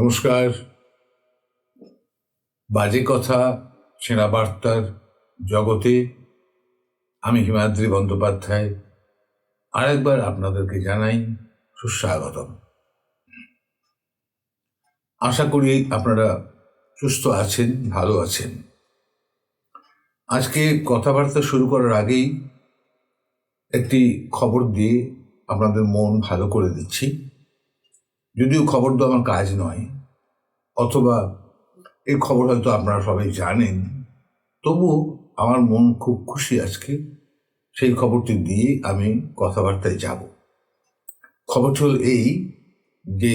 নমস্কার। বাজে কথা সেনা বার্তার জগতে আমি হিমাদ্রি বন্দ্যোপাধ্যায়। আরেকবার আপনাদেরকে জানাই সুস্বাগতম। আশা করি আপনারা সুস্থ আছেন, ভালো আছেন। আজকে কথাবার্তা শুরু করার আগেই একটি খবর দিয়ে আপনাদের মন ভালো করে দিচ্ছি। যদিও খবর তো আমার কাজ নয়, অথবা এই খবর হয়তো আপনারা সবাই জানেন। তবুও আমার মন খুব খুশি আজকে। সেই খবরটি দিয়ে আমি কথাবার্তায় যাব। খবরটি হল এই যে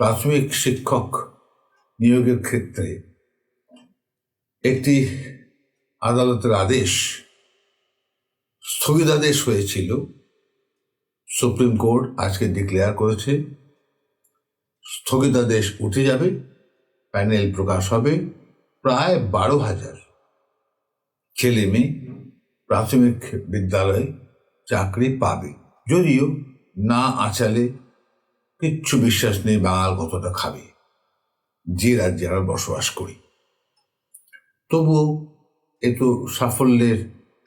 প্রাথমিক শিক্ষক নিয়োগের ক্ষেত্রে একটি আদালতের আদেশ, স্থগিতাদেশ হয়েছিল। সুপ্রিম কোর্ট আজকে ডিক্লেয়ার করেছে। স্থগিতাদেশ উঠে যাবে, প্যানেল প্রকাশ হবে প্রায় বারো হাজার। ছেলে মেয়ে প্রাথমিক বিদ্যালয়ে চাকরি পাবে। যদিও না আচালে কিচ্ছু বিশ্বাস নেই বাঙাল কতটা খাবে। যে রাজ্যে আমরা বসবাস করি। তবুও এ তো সাফল্যের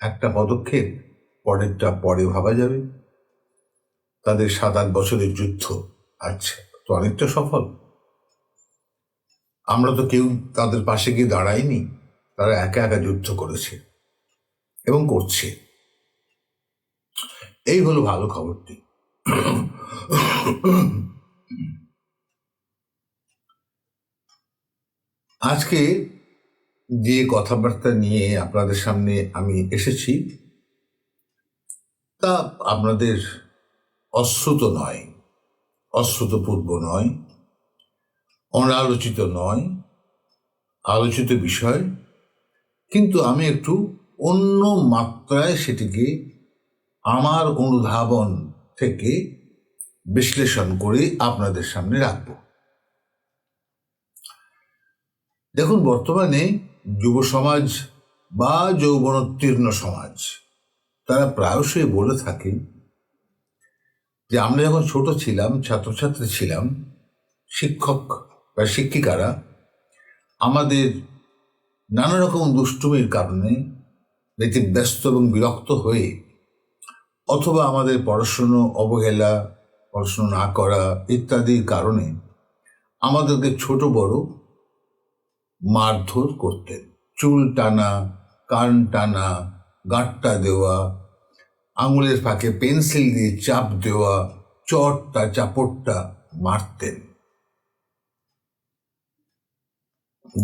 একটা পদক্ষেপ, পরেরটা পরে ভাবা যাবে। তাদের সাত আট বছরের যুদ্ধ আচ্ছা তো অনেকটা সফল। আমরা তো কেউ তাদের পাশে গিয়ে দাঁড়াইনি, তারা একা একা যুদ্ধ করেছে এবং করছে। এই হলো ভালো খবরটি। আজকে যে কথাবার্তা নিয়ে আপনাদের সামনে আমি এসেছি, তা আপনাদের অশ্রুত নয়। অশ্রুতপূর্ব নয়, অনালোচিত নয়, আলোচিত বিষয়, কিন্তু আমি একটু অন্য মাত্রায় সেটিকে আমার অনুধাবন থেকে বিশ্লেষণ করে আপনাদের সামনে রাখব। দেখুন, বর্তমানে যুব সমাজ বা যৌবনোত্তীর্ণ সমাজ, তারা প্রায়শই বলে থাকেন যে আমরা যখন ছোট ছিলাম, ছাত্রছাত্রী ছিলাম, শিক্ষক বা শিক্ষিকারা, আমাদের নানা রকম দুষ্টুমির কারণে ব্যস্ত এবং বিরক্ত হয়ে অথবা আমাদের পড়াশুনো অবহেলা, পড়াশুনো না করা ইত্যাদির কারণে আমাদেরকে ছোট বড় মারধর করতেন। চুল টানা, কান টানা, গাঁটটা দেওয়া আঙুলের ফাঁকে পেন্সিল দিয়ে চাপ দেওয়া, চটটা চাপড়টা মারতেন।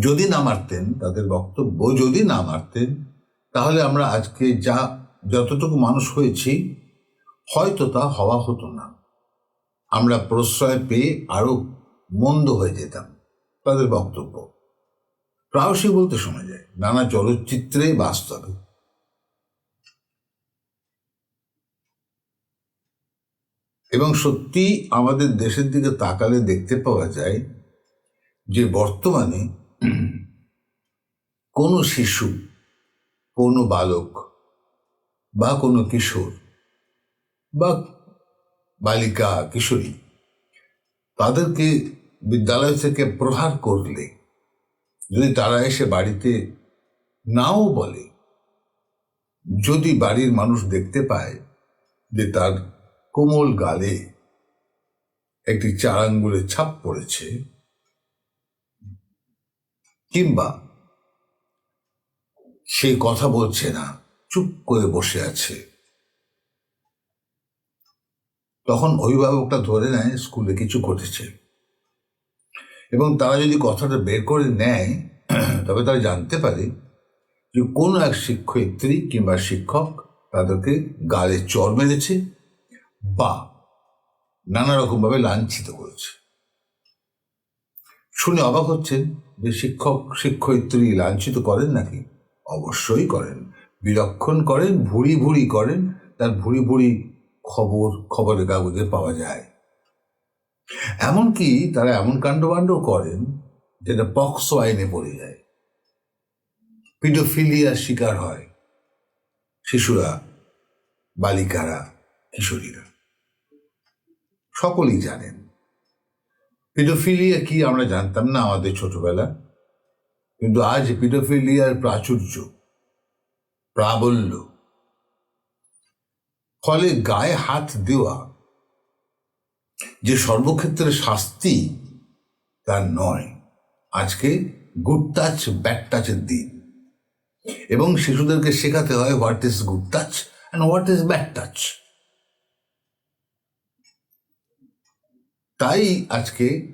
যদি না মারতেন, তাদের বক্তব্য যদি না মারতেন, তাহলে আমরা আজকে যা, যতটুকু মানুষ হয়েছি, হয়তো তা হওয়া হতো না। আমরা প্রশ্রয় পেয়ে আরও মন্দ হয়ে যেতাম, তাদের বক্তব্য। প্রায়শই বলতে শোনা যায়, নানা চলচ্চিত্রে বাস্তবে। এবং সত্যি আমাদের দেশের দিকে তাকালে দেখতে পাওয়া যায় যে বর্তমানে কোনো শিশু, কোনো বালক বা কোনো কিশোর বা বালিকা, কিশোরী তাদেরকে বিদ্যালয় থেকে প্রহার করলে, যদি তারা এসে বাড়িতে নাও বলে, যদি বাড়ির মানুষ দেখতে পায় যে তার কোমল গালে একটি চার আঙ্গুলের ছাপ পড়েছে কিংবা সে কথা বলছে না, চুপ করে বসে আছে। তখন অভিভাবকটা ধরে নেয় স্কুলে কিছু ঘটেছে। এবং তারা যদি কথাটা বের করে নেয়, তবে তারা জানতে পারে যে কোনো এক শিক্ষয়িত্রী কিংবা শিক্ষক তাদেরকে গালে চর মেরেছে। বা নানা রকমভাবে লাঞ্ছিত করেছে। শুনে অবাক হচ্ছেন যে শিক্ষক, শিক্ষয়িত্রী লাঞ্ছিত করেন নাকি? অবশ্যই করেন। বিলক্ষণ করেন ভুড়ি ভুড়ি করেন, তার ভুড়ি ভুড়ি খবর, খবরের কাগজে পাওয়া যায়। এমনকি তারা এমন কাণ্ডবাণ্ড করেন যেটা পক্সো আইনে পড়ে যায়। পিডোফিলিয়ার শিকার হয় শিশুরা, বালিকারা, কিশোরীরা। সকলেই জানেন। পিডোফিলিয়া কি আমরা জানতাম না আমাদের ছোটবেলা। কিন্তু আজ পিডোফিলিয়ার প্রাচুর্য, প্রাবল্য, ফলে গায়ে হাত দেওয়া যে সর্বক্ষেত্রে শাস্তি, তা নয়। আজকে গুড টাচ ব্যাড টাচের দিন। এবং শিশুদেরকে শেখাতে হয় what is good touch and what is bad touch তাই আজকে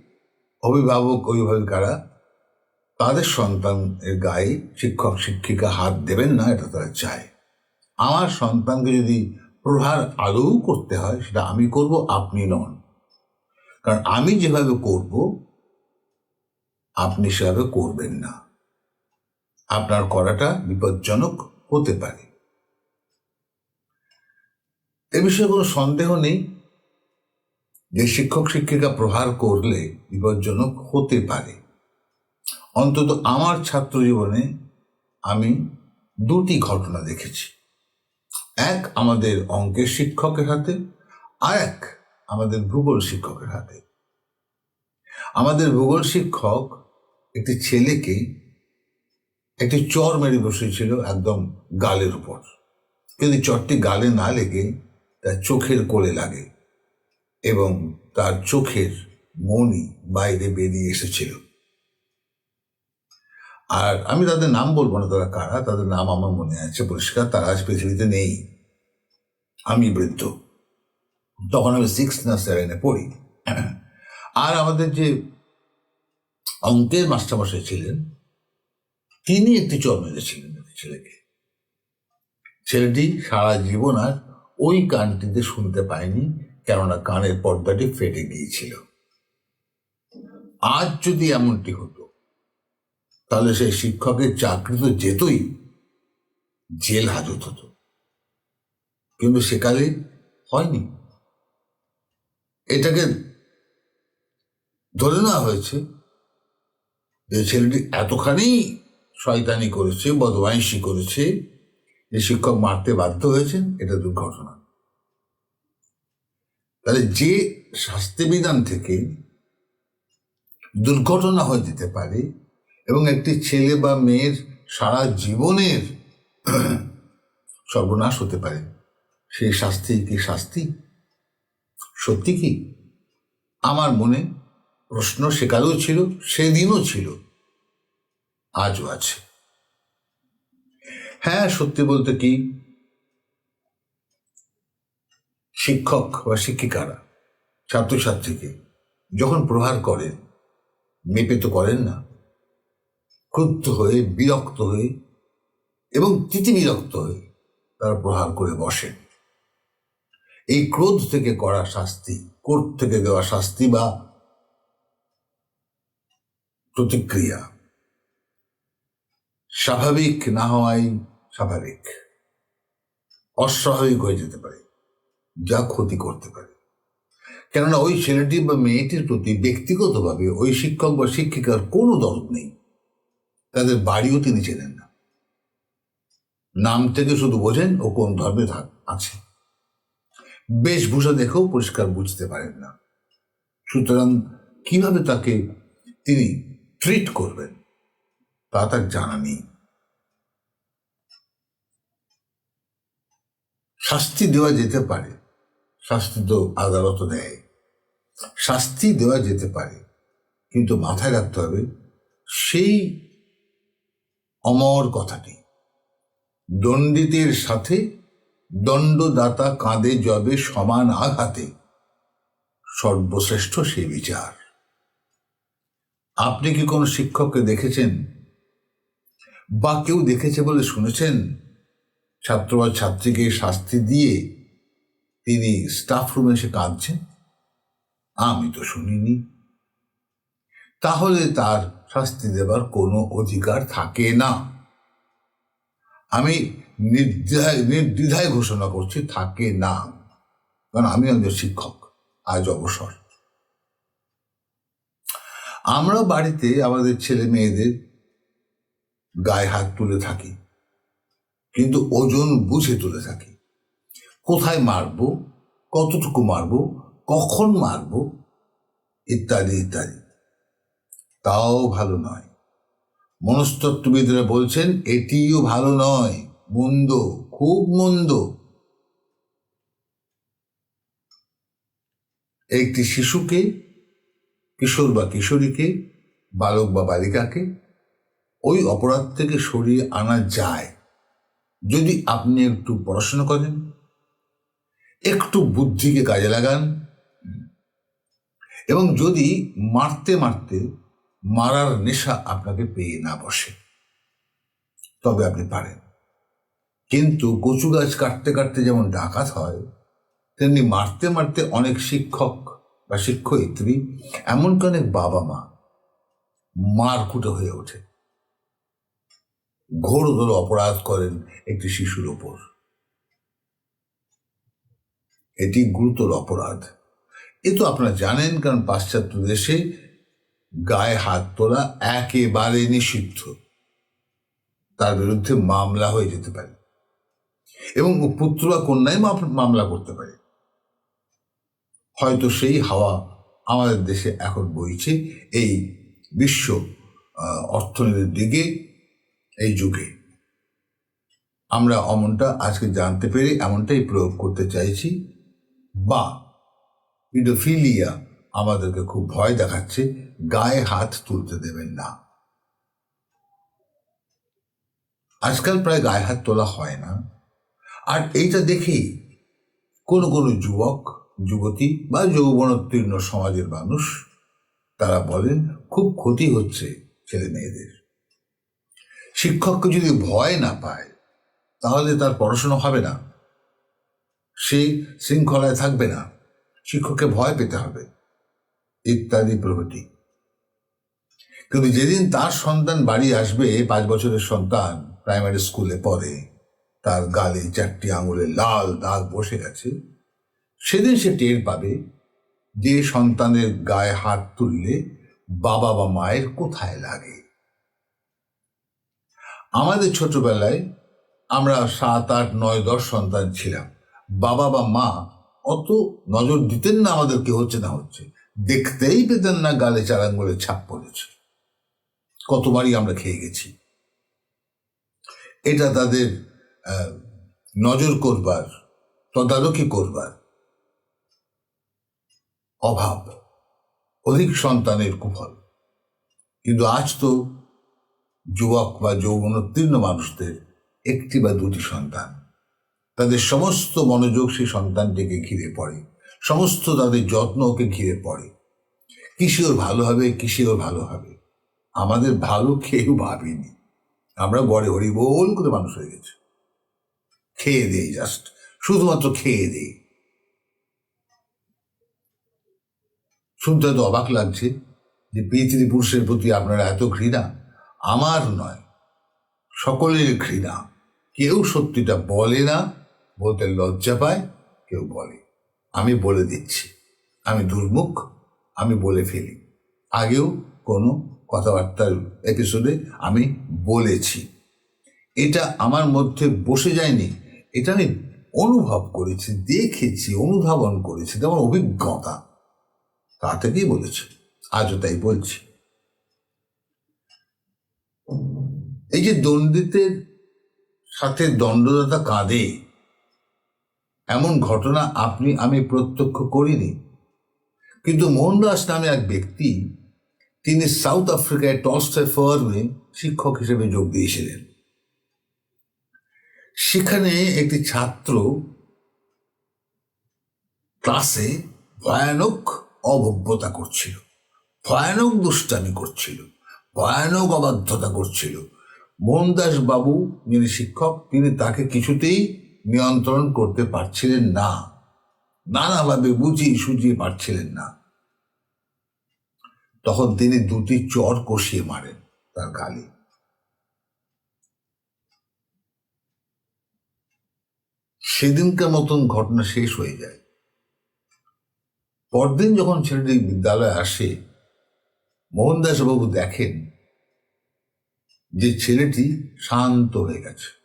অভিভাবক অভিভাবিকারা তাদের সন্তানের গায়ে শিক্ষক, শিক্ষিকা হাত দেবেন না, এটা তারা চায়। আমার সন্তানকে যদি প্রহার আদৌ করতে হয়, সেটা আমি করব, আপনি নন। কারণ আমি যেভাবে করব, আপনি সেভাবে করবেন না। আপনার করাটা বিপজ্জনক হতে পারে। এ বিষয়ে কোনো সন্দেহ নেই? যে শিক্ষক, শিক্ষিকা প্রহার করলে বিপজ্জনক হতে পারে। অন্তত আমার ছাত্র জীবনে আমি দুটি ঘটনা দেখেছি। এক আমাদের অঙ্কের শিক্ষকের হাতে, আর এক আমাদের ভূগোল শিক্ষকের হাতে। আমাদের ভূগোল শিক্ষক একটি ছেলেকে একটি চর মেরে বসেছিল একদম গালের উপর। কিন্তু চরটি গালে না লেগে, তার চোখের কোলে লাগে। এবং তার চোখের মনি বাইরে বেরিয়ে এসেছিল। আর আমি তাদের নাম বলব না তারা কারা, তাদের নাম আমার মনে আছে পরিষ্কার, তারা আজ পৃথিবীতে নেই। আমি বৃদ্ধ। তখন আমি সিক্স না সেভেনে পড়ি। আর আমাদের যে অঙ্কের মাস্টারমশাই ছিলেন, তিনি একটি চর মেরেছিলেন ছেলেকে। ছেলেটি সারা জীবন আর ওই গানটিতে শুনতে পায়নি। কেননা কানের পর্দাটি ফেটে গিয়েছিল। আজ যদি এমনটি হতো, তাহলে সেই শিক্ষকের চাকরি তো যেতই জেল হাজত হতো। কিন্তু সেকালে হয়নি। এটাকে ধরে নেওয়া হয়েছে যে ছেলেটি এতখানি শয়তানি করেছে, বদমাইশি করেছে যে শিক্ষক মারতে বাধ্য হয়েছেন, এটা দুর্ঘটনা। তাহলে যে শাস্তি বিধান থেকে দুর্ঘটনা হয়ে যেতে পারে এবং একটি ছেলে বা মেয়ের সারা জীবনের সর্বনাশ হতে পারে, সেই শাস্তি কি শাস্তি? সত্যি কি? আমার মনে প্রশ্ন সেকালেও ছিল, সেদিনও ছিল, আজও আছে। হ্যাঁ সত্যি বলতে কি শিক্ষক বা শিক্ষিকারা, ছাত্রছাত্রীকে যখন প্রহার করেন, মেপে তো করেন না, ক্রুদ্ধ হয়ে, বিরক্ত হয়ে এবং তিতি বিরক্ত হয়ে তারা প্রহার করে বসেন। এই ক্রোধ থেকে করা শাস্তি, কোর্ট থেকে দেওয়া শাস্তি বা প্রতিক্রিয়া স্বাভাবিক না হওয়াই স্বাভাবিক, অস্বাভাবিক হয়ে যেতে পারে। যা ক্ষতি করতে পারে। কেননা ওই ছেলেটি বা মেয়েটির প্রতি ব্যক্তিগতভাবে ওই শিক্ষক বা শিক্ষিকার কোনো দরদ নেই। তাদের বাড়িও তিনি চেনেন না। নাম থেকে শুধু বোঝেন ও কোন ধর্মে আছে। বেশভূষা দেখেও পরিষ্কার বুঝতে পারেন না। সুতরাং কীভাবে তাকে তিনি ট্রিট করবেন, তা তার জানা নেই। শাস্তি দেওয়া যেতে পারে। শাস্তি তো আদালত দেয় শাস্তি দেওয়া যেতে পারে, কিন্তু মাথায় রাখতে হবে সেই অমর কথাটি। দণ্ডিতের সাথে দণ্ডদাতা কাঁদে জবে সমান আঘাতে। সর্বশ্রেষ্ঠ সে বিচার। আপনি কি কোনো শিক্ষককে দেখেছেন? বা কেউ দেখেছে বলে শুনেছেন? ছাত্র বা ছাত্রীকে শাস্তি দিয়ে তিনি স্টাফ রুমে এসে কাঁদছেন। আমি তো শুনিনি। তাহলে তার শাস্তি দেবার কোনো অধিকার থাকে না। আমি নির্দ্বিধায় নির্দ্বিধায় ঘোষণা করছি, থাকে না। কারণ আমি একজন শিক্ষক, আজ অবসর। আমরা বাড়িতে আমাদের ছেলে মেয়েদের গায়ে হাত তুলে থাকি, কিন্তু ওজন বুঝে তুলে থাকি। কোথায় মারবো? কতটুকু মারবো? কখন মারবো? ইত্যাদি ইত্যাদি। তাও ভালো নয়। মনস্তত্ত্ববিদরা বলছেন, এটিও ভালো নয়। মন্দ, খুব মন্দ। একটি শিশুকে, কিশোর বা কিশোরীকে, বালক বা বালিকাকে, ওই অপরাধ থেকে সরিয়ে আনা যায়। যদি আপনি একটু পড়াশোনা করেন। একটু বুদ্ধিকে কাজে লাগান। এবং যদি মারতে মারতে মারার নেশা আপনাকে পেয়ে না বসে, তবে আপনি পারেন। কিন্তু কচু গাছ কাটতে কাটতে যেমন ডাকাত হয়, তেমনি মারতে মারতে অনেক শিক্ষক বা শিক্ষয়িত্রী এমনকি অনেক বাবা মা মারকুটে হয়ে ওঠে। ঘোরতর অপরাধ করেন একটি শিশুর ওপর। এটি গুরুতর অপরাধ। এ তো আপনারা জানেন, কারণ পাশ্চাত্য দেশে গায়ে হাত তোলা একেবারে নিষিদ্ধ। তার বিরুদ্ধে মামলা হয়ে যেতে পারে। এবং পুত্র বা কন্যাই মামলা করতে পারে। হয়তো সেই হাওয়া আমাদের দেশে এখন বইছে, এই বিশ্ব অর্থনীতির দিকে, এই যুগে। আমরা অমনটা আজকে জানতে পেরে এমনটাই প্রয়োগ করতে চাইছি। বা পিডোফিলিয়া আমাদেরকে খুব ভয় দেখাচ্ছে, গায়ে হাত তুলতে দেবেন না। আজকাল প্রায় গায়ে হাত তোলা হয় না। আর এইটা দেখেই কোনো কোনো যুবক, যুবতী বা যৌবনোত্তীর্ণ সমাজের মানুষ, তারা বলেন, খুব ক্ষতি হচ্ছে ছেলে মেয়েদের। শিক্ষককে যদি ভয় না পায়, তাহলে তার পড়াশোনা হবে না। সে শৃঙ্খলায় থাকবে না। শিক্ষককে ভয় পেতে হবে। ইত্যাদি প্রভৃতি। কিন্তু যেদিন তার সন্তান বাড়ি আসবে পাঁচ বছরের সন্তান প্রাইমারি স্কুলে পড়ে, তার গালে চারটি আঙুলে লাল দাগ বসে গেছে, সেদিন সে টের পাবে যে সন্তানের গায়ে হাত তুললে বাবা বা মায়ের কোথায় লাগে। আমাদের ছোটবেলায় আমরা সাত, আট, নয়, দশ সন্তান ছিলাম। বাবা বা মা অত নজর দিতেন না আমাদের কি হচ্ছে না হচ্ছে। দেখতেই পেতেন না গালে চার আঙ্গুলের ছাপ পড়েছে। কতবারই আমরা খেয়ে গেছি। এটা তাদের নজর করবার, তদারকি করবার অভাব। অধিক সন্তানের কুফল। কিন্তু আজ তো যুবক বা যৌবনোত্তীর্ণ মানুষদের একটি বা দুটি সন্তান। তাদের সমস্ত মনোযোগ সেই সন্তানটিকে ঘিরে পড়ে। সমস্ত তাদের যত্ন ওকে ঘিরে পড়ে। কিসে ওর ভালো হবে কিসে ওর ভালো হবে? আমাদের ভালো কেউ ভাবিনি। আমরা গড়ে হরি বল করে মানুষ হয়ে গেছে। খেয়ে দেই জাস্ট শুধুমাত্র খেয়ে দেই শুনতে হয়তো অবাক লাগছে যে পৃথিবী পুরুষের প্রতি আপনারা এত ঘৃণা। আমার নয়, সকলের ঘৃণা। কেউ সত্যিটা বলে না বলতে লজ্জা পায়, কেউ বলে। আমি বলে দিচ্ছি। আমি দুর্মুখ, আমি বলে ফেলি। আগেও কোনো কথাবার্তার এপিসোডে আমি বলেছি। এটা আমার মধ্যে বসে যায়নি। এটা আমি অনুভব করেছি, দেখেছি, অনুধাবন করেছি। এটা আমার অভিজ্ঞতা। তা থেকেই বলেছে। আজও তাই বলছি। এই যে দণ্ডিতের সাথে দণ্ডদাতা কাঁদে এমন ঘটনা আপনি, আমি প্রত্যক্ষ করিনি। কিন্তু মোহনদাস নামে এক ব্যক্তি, তিনি সাউথ আফ্রিকায় টলস্টয় ফার্মে শিক্ষক হিসেবে যোগ দিয়েছিলেন। সেখানে একটি ছাত্র ক্লাসে ভয়ানক অভব্যতা করছিল, ভয়ানক দুষ্টামি করছিল, ভয়ানক অবাধ্যতা করছিল। মোহনদাস বাবু যিনি শিক্ষক, তিনি তাকে কিছুতেই নিয়ন্ত্রণ করতে পারছিলেন না। নানাভাবে বুঝিয়ে সুঝিয়ে পারছিলেন না। তখন তিনি দুটি চর কষিয়ে মারেন তার গালে। সেদিনকার মতন ঘটনা শেষ হয়ে যায়। পরদিন যখন ছেলেটি বিদ্যালয়ে আসে মোহনদাস বাবু দেখেন যে ছেলেটি শান্ত হয়ে গেছে।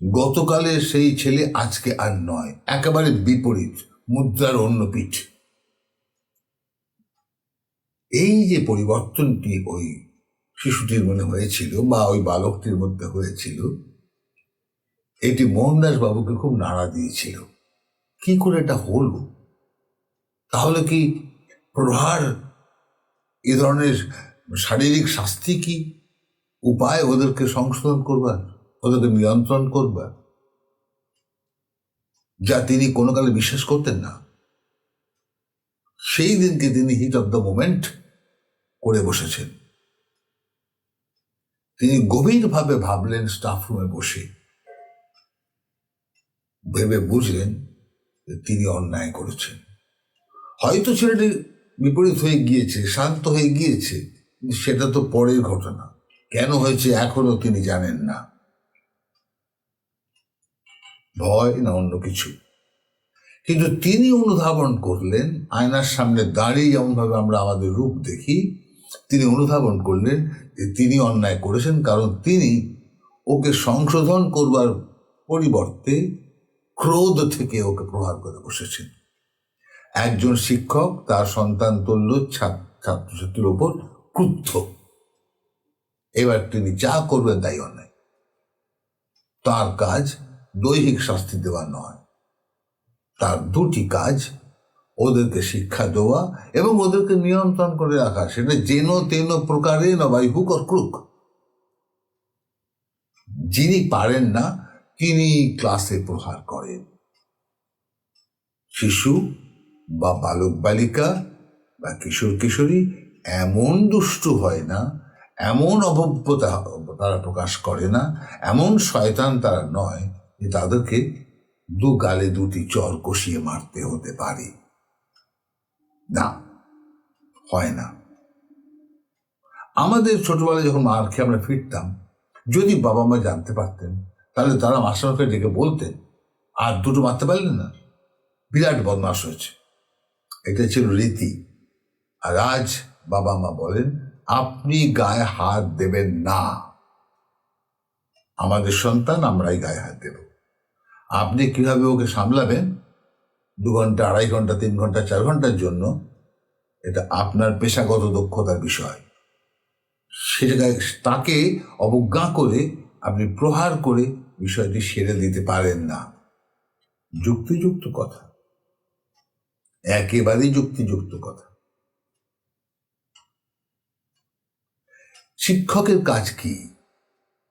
গতকালে সেই ছেলে আজকে আর নয়, একেবারে বিপরীত, মুদ্রার অন্য পিঠ। এই যে পরিবর্তনটি ওই শিশুটির মনে হয়েছিল বা ওই বালকটির মধ্যে হয়েছিল, এটি মোহনদাস বাবুকে খুব নাড়া দিয়েছিল। কি করে এটা হলো? তাহলে কি প্রহার এ ধরনের শারীরিক শাস্তি কি? উপায় ওদেরকে সংশোধন করবার? ওদেরকে নিয়ন্ত্রণ করবার যা তিনি কোনো কালে বিশ্বাস করতেন না। সেই দিনকে তিনি হিট অফ দ্য মোমেন্ট করে বসেছেন। তিনি গভীরভাবে ভাবলেন স্টাফ রুমে বসে। ভেবে বুঝলেন তিনি অন্যায় করেছেন। হয়তো ছেলেটি বিপরীত হয়ে গিয়েছে, শান্ত হয়ে গিয়েছে সেটা তো পরের ঘটনা। কেন হয়েছে এখনও তিনি জানেন না। ভয় না অন্য কিছু। কিন্তু তিনি অনুধাবন করলেন, আয়নার সামনে দাঁড়িয়ে যেমনভাবে আমরা আমাদের রূপ দেখি, তিনি অনুধাবন করলেন যে তিনি অন্যায় করেছেন কারণ তিনি ওকে সংশোধন করবার পরিবর্তে ক্রোধ থেকে ওকে প্রহার করে বসেছেন। একজন শিক্ষক তার সন্তান তুল্য ছাত্রছাত্রীর ওপর ক্রুদ্ধ। এবার তিনি যা করবেন তাই অন্যায়। তার কাজ দৈহিক শাস্তি দেওয়া নয়। তার দুটি কাজ, ওদেরকে শিক্ষা দেওয়া এবং ওদেরকে নিয়ন্ত্রণ করে রাখা। সেটা যেন তেন প্রকারে না বাই হুক অর ক্রুক। যিনি পারেন না, তিনি ক্লাসে প্রহার করেন। শিশু বা বালক বালিকা বা কিশোর কিশোরী এমন দুষ্টু হয় না, এমন অভব্যতা তারা প্রকাশ করে না, এমন শয়তান তারা নয় যে তাদেরকে দু গালে দুটি চর কষিয়ে মারতে হতে পারে। না, হয় না। আমাদের ছোটবেলায় যখন মার খেয়ে আমরা ফিরতাম, যদি বাবা মা জানতে পারতেন, তাহলে তারা মাস্টারকে ডেকে বলতেন, আর দুটো মারতে পারলেন না? বিরাট বদমাস হয়েছে। এটা ছিল রীতি। আর আজ বাবা মা বলেন, আপনি গায়ে হাত দেবেন না। আমাদের সন্তান আমরাই গায়ে হাত দেব। আপনি কীভাবে ওকে সামলাবেন? দু ঘণ্টা, আড়াই ঘণ্টা, তিন ঘণ্টা, চার ঘণ্টার জন্য এটা আপনার পেশাগত দক্ষতার বিষয়। সেটাকে তাকে অবজ্ঞা করে আপনি প্রহার করে বিষয়টি সেরে দিতে পারেন না। যুক্তিযুক্ত কথা। একেবারেই যুক্তিযুক্ত কথা। শিক্ষকের কাজ কি?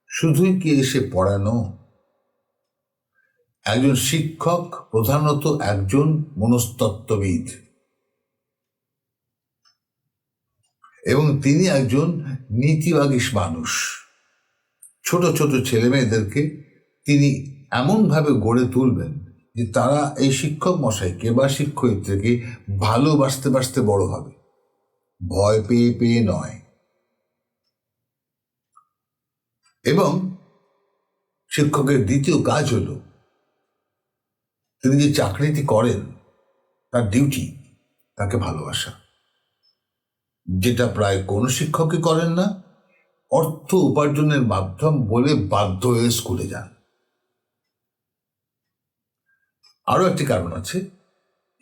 শুধুই কি এসে পড়ানো? একজন শিক্ষক, প্রধানত একজন মনস্তত্ত্ববিদ। এবং তিনি একজন নীতিবাগীশ মানুষ। ছোট ছোট ছেলে মেয়েদেরকে তিনি এমনভাবে গড়ে তুলবেন যে তারা এই শিক্ষক মশাইকে বা শিক্ষয়িত্রীকে ভালোবাসতে, বাসতে বড় হবে। ভয় পেয়ে পেয়ে নয়। এবং শিক্ষকের দ্বিতীয় কাজ হলো তিনি যে চাকরিটি করেন, তার ডিউটি তাকে ভালোবাসা। যেটা প্রায় কোনো শিক্ষকই করেন না, অর্থ উপার্জনের মাধ্যম বলে বাধ্য হয়ে স্কুলে যান। আরও একটি কারণ আছে,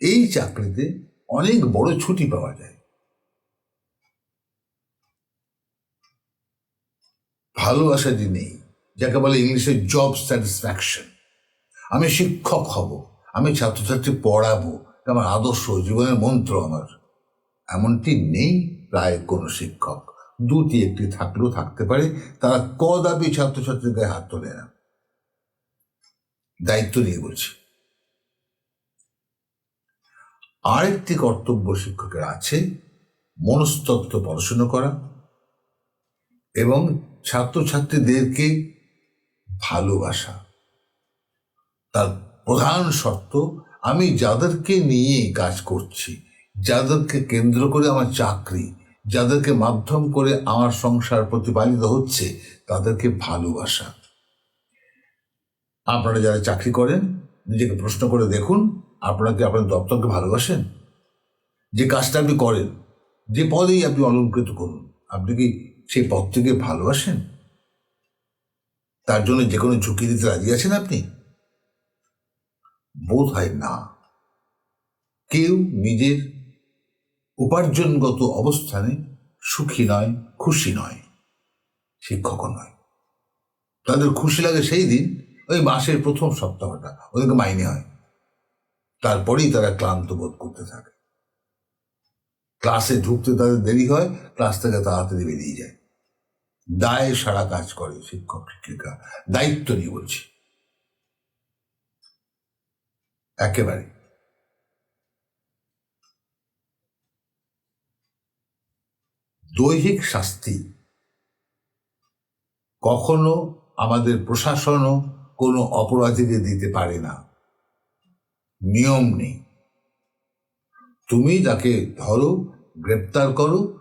এই চাকরিতে অনেক বড় ছুটি পাওয়া যায়। ভালোবাসা যে নেই যাকে বলে ইংলিশে জব স্যাটিসফ্যাকশন আমি শিক্ষক হব, আমি ছাত্রছাত্রী পড়াবো আমার আদর্শ জীবনের মন্ত্র আমার। এমনটি নেই প্রায় কোনো শিক্ষক। দুটি একটি থাকলেও থাকতে পারে, তারা কদাপি ছাত্রছাত্রীর গায়ে হাত তোলে না। দায়িত্ব নিয়ে বলছি। আরেকটি কর্তব্য শিক্ষকের আছে, মনস্তত্ত্ব পড়াশুনো করা এবং ছাত্রছাত্রীদেরকে ভালোবাসা। তার প্রধান শর্ত, আমি যাদেরকে নিয়ে কাজ করছি, যাদেরকে কেন্দ্র করে আমার চাকরি, যাদেরকে মাধ্যম করে আমার সংসার প্রতিপালিত হচ্ছে, তাদেরকে ভালোবাসা। আপনারা যারা চাকরি করেন, নিজেকে প্রশ্ন করে দেখুন, আপনারা আপনার দপ্তরকে ভালোবাসেন? যে কাজটা আপনি করেন, যে পদেই আপনি অলঙ্কৃত করুন, আপনি কি সেই পদটিকে ভালোবাসেন? তার জন্য যে কোনো ঝুঁকি দিতে রাজি আছেন আপনি? বোধ হয় না। কেউ নিজের উপার্জনগত অবস্থানে সুখী নয়, খুশি নয়, শিক্ষকও নয়। তাদের খুশি লাগে সেই দিন, ওই মাসের প্রথম সপ্তাহটা, ওদেরকে মাইনে হয়। তারপরেই তারা ক্লান্ত বোধ করতে থাকে। ক্লাসে ঢুকতে তাদের দেরি হয়, ক্লাস থেকে তাড়াতাড়ি বেরিয়ে যায়। দায়ে সারা কাজ করে শিক্ষক, শিক্ষিকা। দায়িত্ব নিয়ে বলছি। একেবারে। দৈহিক শাস্তি। কখনো আমাদের প্রশাসনও কোনো অপরাধীকে দিতে পারে না। নিয়ম নেই। তুমি তাকে ধরো, গ্রেপ্তার করো,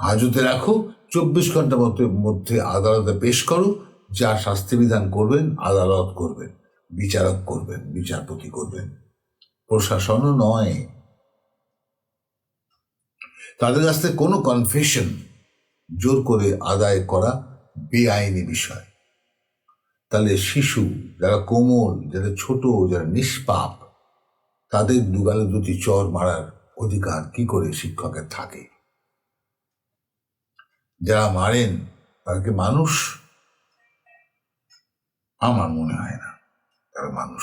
হাজতে রাখো, চব্বিশ ঘণ্টার মধ্যে মধ্যে আদালতে পেশ করো যা শাস্তি বিধান করবেন, আদালত করবেন। বিচারক করবেন, বিচারপতি করবেন। প্রশাসনও নয়। তাদের কাছ থেকে কোনো কনফেশন জোর করে আদায় করা বেআইনি বিষয়। তাহলে শিশু যারা কোমল যারা ছোট, যারা নিষ্পাপ, তাদের দুগালে দুটি চর মারার অধিকার কি করে শিক্ষকের থাকে? যারা মারেন তারা কি মানুষ? আমার মনে হয় না। তারা মানুষ।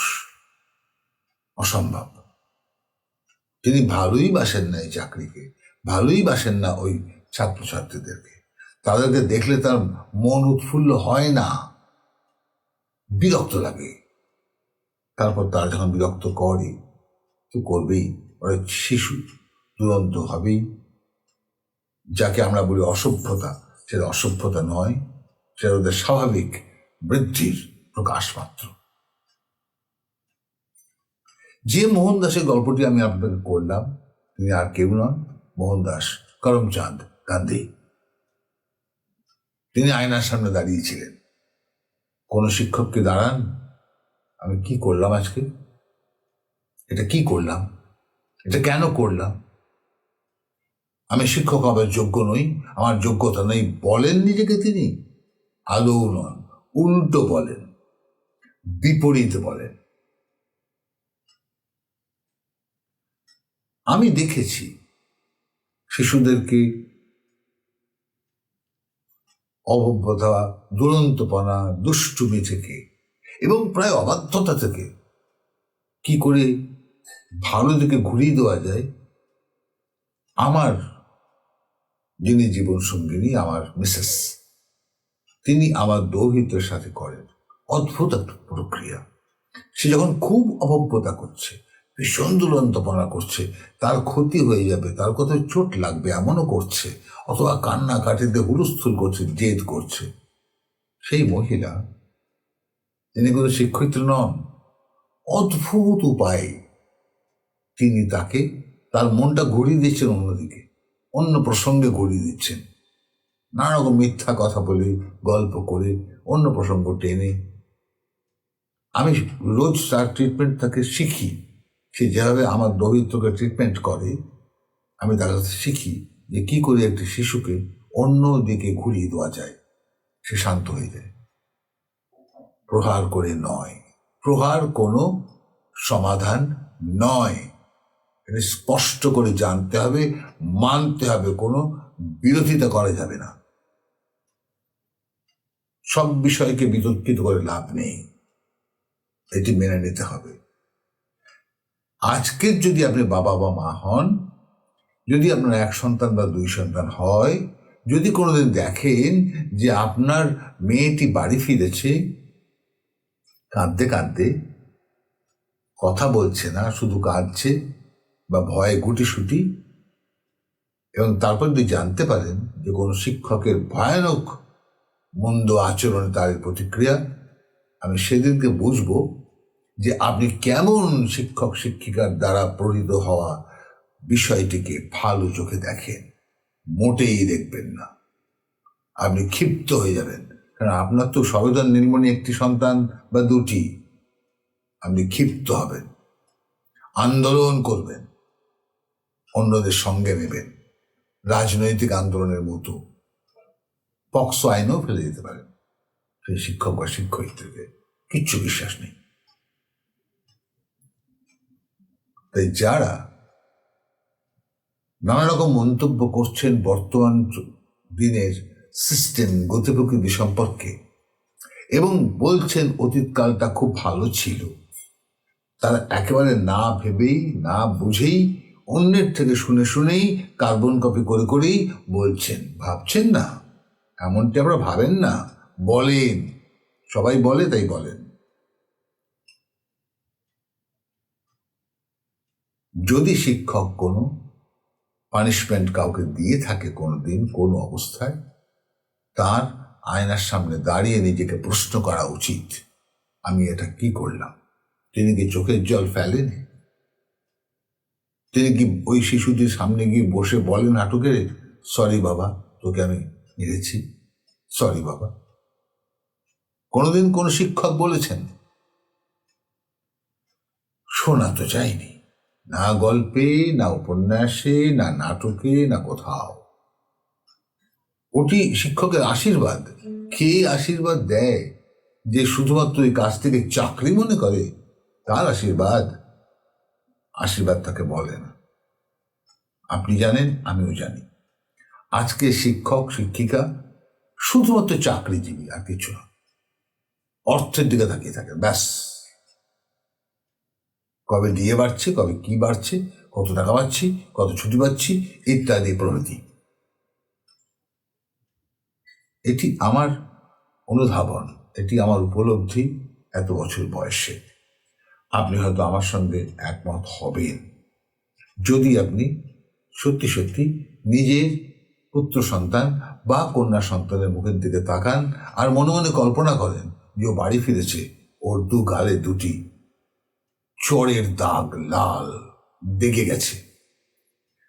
অসম্ভব। তিনি ভালোই বাসেন না এই চাকরিকে, ভালোই বাসেন না ওই ছাত্রছাত্রীদেরকে। তাদেরকে দেখলে তার মন উৎফুল্ল হয় না। বিরক্ত লাগে। তারপর তারা যখন বিরক্ত করে, তো করবেই। ওরা শিশু, দুরন্ত হবেই। যাকে আমরা বলি অসভ্যতা, সেটা অসভ্যতা নয়, সেটা ওদের স্বাভাবিক বৃদ্ধির প্রকাশ মাত্র। যে মোহন দাসের গল্পটি আমি আপনাকে করলাম, তিনি আর কেউ নন মোহনদাস করমচাঁদ গান্ধী। তিনি আয়নার সামনে দাঁড়িয়েছিলেন কোন শিক্ষককে দাঁড়ান? আমি কি করলাম আজকে? এটা কি করলাম? এটা কেন করলাম? আমি শিক্ষক হবার যোগ্য নই, আমার যোগ্যতা নেই বলেন নিজেকে তিনি। আদৌ নন, উল্টো বলেন, বিপরীত বলেন। আমি দেখেছি শিশুদেরকে অভব্যতা দুরন্তপনা, দুষ্টুমি থেকে এবং প্রায় অবাধ্যতা থেকে কি করে ভালো দিকে ঘুরিয়ে দেওয়া যায়, আমার যিনি জীবন সঙ্গিনী, আমার মিসেস, তিনি আমার দৌহিত্রের সাথে করেন। অদ্ভুত একটা প্রক্রিয়া। সে যখন খুব অভব্যতা করছে ভীষণ দুরন্তপনা করছে। তার ক্ষতি হয়ে যাবে, তার কোথাও চোট লাগবে, এমনও করছে। অথবা কান্না কাটিতে হুলস্থুল করছে, জেদ করছে। সেই মহিলা তিনি কোনো শিক্ষিত নন, অদ্ভুত উপায়ে তিনি তাকে, তার মনটা ঘুরিয়ে দিচ্ছেন অন্যদিকে, অন্য প্রসঙ্গে ঘুরিয়ে দিচ্ছেন। নানা রকম মিথ্যা কথা বলে, গল্প করে, অন্য প্রসঙ্গ টেনে। আমি রোজ তার ট্রিটমেন্ট তাকে শিখি। সে যেভাবে আমার দরিদ্রকে ট্রিটমেন্ট করে, আমি তার কাছে শিখি যে কি করে একটি শিশুকে অন্য দিকে ঘুরিয়ে দেওয়া যায়। সে শান্ত হয়ে যায়। প্রহার করে নয়। প্রহার কোনো সমাধান নয়। এটা স্পষ্ট করে জানতে হবে, মানতে হবে, কোনো বিরোধিতা করা যাবে না। সব বিষয়কে বিতর্কিত করে লাভ নেই। এটি মেনে নিতে হবে। আজকের যদি আপনি বাবা বা মা হন, যদি আপনার এক সন্তান বা দুই সন্তান হয়, যদি কোনোদিন দেখেন যে আপনার মেয়েটি বাড়ি ফিরেছে, কাঁদতে কাঁদতে কথা বলছে না, শুধু কাঁদছে বা ভয়ে গুটিসুটি, এবং তারপর যদি জানতে পারেন যে কোনো শিক্ষকের ভয়ানক মন্দ আচরণে তার প্রতিক্রিয়া, আমি সেদিনকে বুঝব যে আপনি কেমন শিক্ষক শিক্ষিকার দ্বারা প্রণীত হওয়া বিষয়টিকে ভালো চোখে দেখেন মোটেই দেখবেন না। আপনি ক্ষিপ্ত হয়ে যাবেন। কারণ আপনার তো সবেদন নির্মণি একটি সন্তান বা দুটি। আপনি ক্ষিপ্ত হবেন। আন্দোলন করবেন। অন্যদের সঙ্গে নেবেন। রাজনৈতিক আন্দোলনের মতো পক্স আইনও ফেলে দিতে পারেন। সেই শিক্ষক বা শিক্ষয়িত্রীকে কিচ্ছু বিশ্বাস নেই। তাই যারা নানা রকম মন্তব্য করছেন বর্তমান দিনের সিস্টেম গতি প্রকৃতি সম্পর্কে, এবং বলছেন অতীতকালটা খুব ভালো ছিল, তারা একেবারে না ভেবেই, না বুঝেই, অন্যের থেকে শুনে শুনেই কার্বন কপি করে করেই বলছেন। ভাবছেন না? এমনটি আমরা ভাবেন না? বলেন। সবাই বলে তাই বলেন। যদি শিক্ষক কোনো পানিশমেন্ট কাউকে দিয়ে থাকে কোনো দিন কোনো অবস্থায়, তার আয়নার সামনে দাঁড়িয়ে নিজেকে প্রশ্ন করা উচিত, আমি এটা কি করলাম? তিনি কি চোখের জল ফেলেন তিনি কি ওই শিশুটির সামনে গিয়ে বসে বলেন নাটকে সরি বাবা, তোকে আমি মেরেছি। সরি বাবা। কোনোদিন কোন শিক্ষক বলেছেন? শোনা তো যায়নি। না গল্পে, না উপন্যাসে, না নাটকে, না কোথাও। ওটি শিক্ষকের আশীর্বাদ। কে আশীর্বাদ দেয়? যে শুধুমাত্র এই কাজ থেকে চাকরি মনে করে, তার আশীর্বাদ। আশীর্বাদ তাকে বলে না আপনি জানেন, আমিও জানি। আজকে শিক্ষক, শিক্ষিকা, শুধুমাত্র চাকরিজীবী আর কিছু না। অর্থের দিকে তাকিয়ে থাকে ব্যাস। কবে দিয়ে বাড়ছে, কবে কি বাড়ছে, কত টাকা পাচ্ছি, কত ছুটি পাচ্ছি, ইত্যাদি প্রভৃতি। এটি আমার অনুধাবন, এটি আমার উপলব্ধি এত বছর বয়সে। আপনি হয়তো আমার সঙ্গে একমত হবেন। যদি আপনি সত্যি সত্যি নিজের পুত্র সন্তান বা কন্যা সন্তানের মুখের দিকে তাকান আর মনে মনে কল্পনা করেন যে ও বাড়ি ফিরেছে ওর দু গালে দুটি চোরের দাগ লাল দেখে গেছে।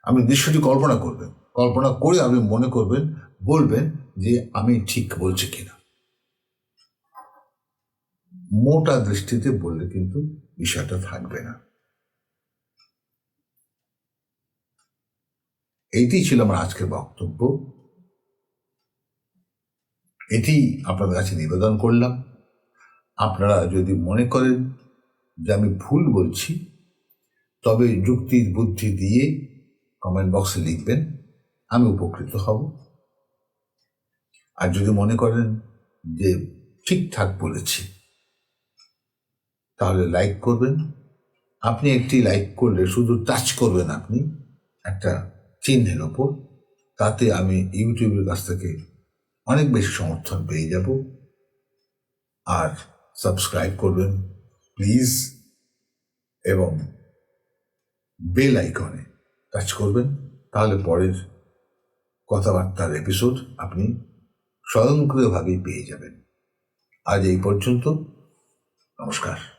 আপনি দৃশ্যটি কল্পনা করবেন। কল্পনা করে আপনি মনে করবেন, বলবেন যে আমি ঠিক বলছি কিনা। মোটা দৃষ্টিতে বললে কিন্তু বিষয়টা থাকবে না। এইটি ছিল আমার আজকের বক্তব্য। এটি আপনাদের কাছে নিবেদন করলাম। আপনারা যদি মনে করেন যে আমি ভুল বলছি, তবে যুক্তির বুদ্ধি দিয়ে কমেন্ট বক্সে লিখবেন, আমি উপকৃত হব। আর যদি মনে করেন যে ঠিকঠাক বলেছি, তাহলে লাইক করবেন। আপনি একটি লাইক করলে শুধু টাচ করবেন আপনি একটা চিহ্নের ওপর, তাতে আমি ইউটিউবের কাছ থেকে অনেক বেশি সমর্থন পেয়ে যাব। আর সাবস্ক্রাইব করবেন। প্লিজ এবং বেল আইকনে টাচ করবেন, তাহলে পরের কথাবার্তার এপিসোড আপনি স্বয়ংক্রিয়ভাবেই পেয়ে যাবেন। আজ এই পর্যন্ত, নমস্কার।